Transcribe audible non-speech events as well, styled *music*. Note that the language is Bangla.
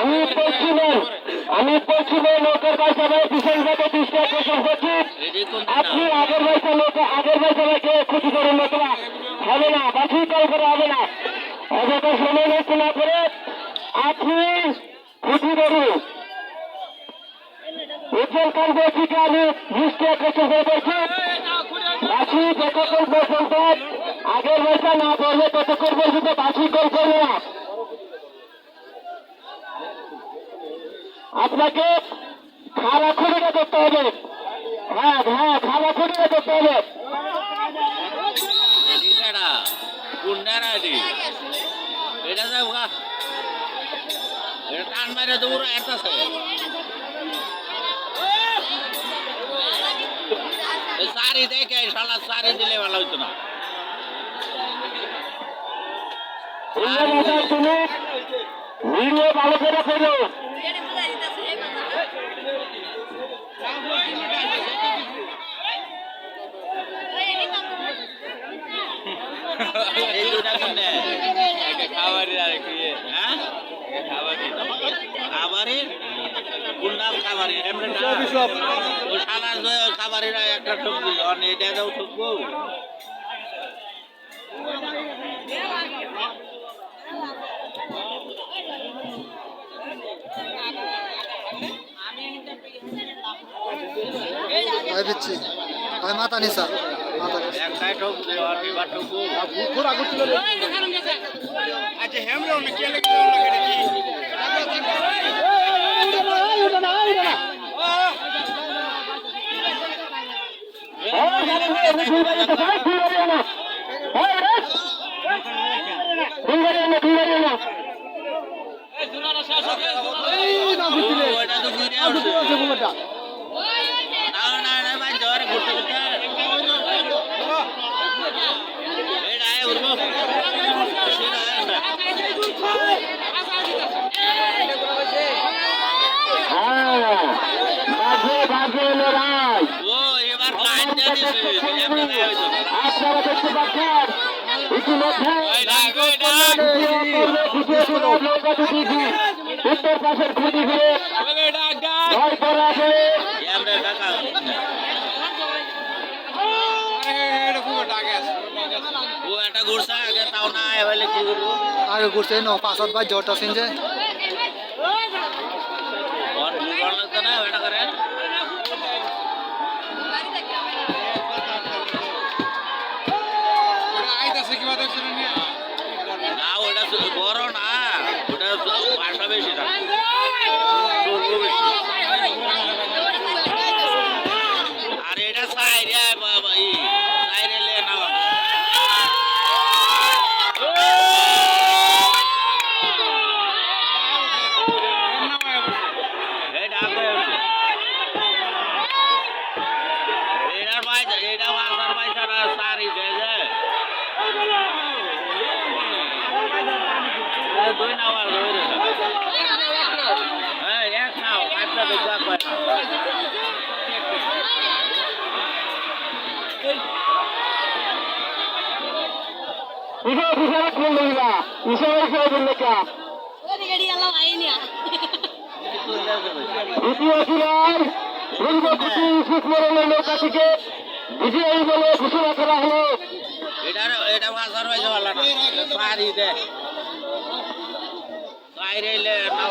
আমি পশ্চিমে আমি পশ্চিমে নৌকার বাচ্চাকে বিশেষভাবে দৃষ্টি আকর্ষণ করছি। আপনি আগের বয়সে নৌকা আগের বয়সে ক্ষতি করুন নতুবা হবে না বাছুই কল করে হবে না। অযথা সময় নষ্ট না করে আপনি ক্ষতি করুন। কান্ড থেকে আমি দৃষ্টি আকর্ষণ করে করছি বাছুই যতক্ষণ পর্যন্ত আগের বয়সা না পড়বে ততক্ষণ পর্যন্ত বাছুই কল করবে না। আপনাকে খারাপ খুঁটিটা করতে হবে। হ্যাঁ হ্যাঁ খারাপ খুঁটিটা করতে হবে। এটা। এটা তো পুরো একটা সারি দেখে শালা সারি দিলে ভালো হইতো না। ভিডিও ভালো করে করো খাবারের আর কি হ্যাঁ? খাবারের? কোন নাম খাবারের এমনিটা ও শালার খাবারের একটা সবজি অনেক এটা দাও সবজি আমি দিচ্ছি। আমি মাথা নিসা *laughs* সবজি আর এবার টুকু ওটা তো ঘুরে আসছে না না না ভাই জোরে ঘুরতে ঘুরতে এটা আয় উঠবো সেটা আয় না ও এবার লাইন দিয়ে দিছে এমনি নাই হইতো না আপনারা দেখতে পাচ্ছেন ইতিমধ্যে উত্তর পাশের খুঁটি ঘুরে ভয় করা আগে না ঘুরছে পাঁচত ভাই জ্বরটা সিনছে বল বড় না ওটা বাসা বেশি না। আর এটা সাইরে বাবা সাইরে লে না। এটা ভাই এটা এটা দুই নাও আর দুই রে হ্যাঁ এক নাও একটা কয় না দ্বিতীয় নৌকা থেকে বিজয়ী বলে ঘোষণা করা হলো এটা এটা আসার ভাই ভালো না সারি দে সাইরে লে নাও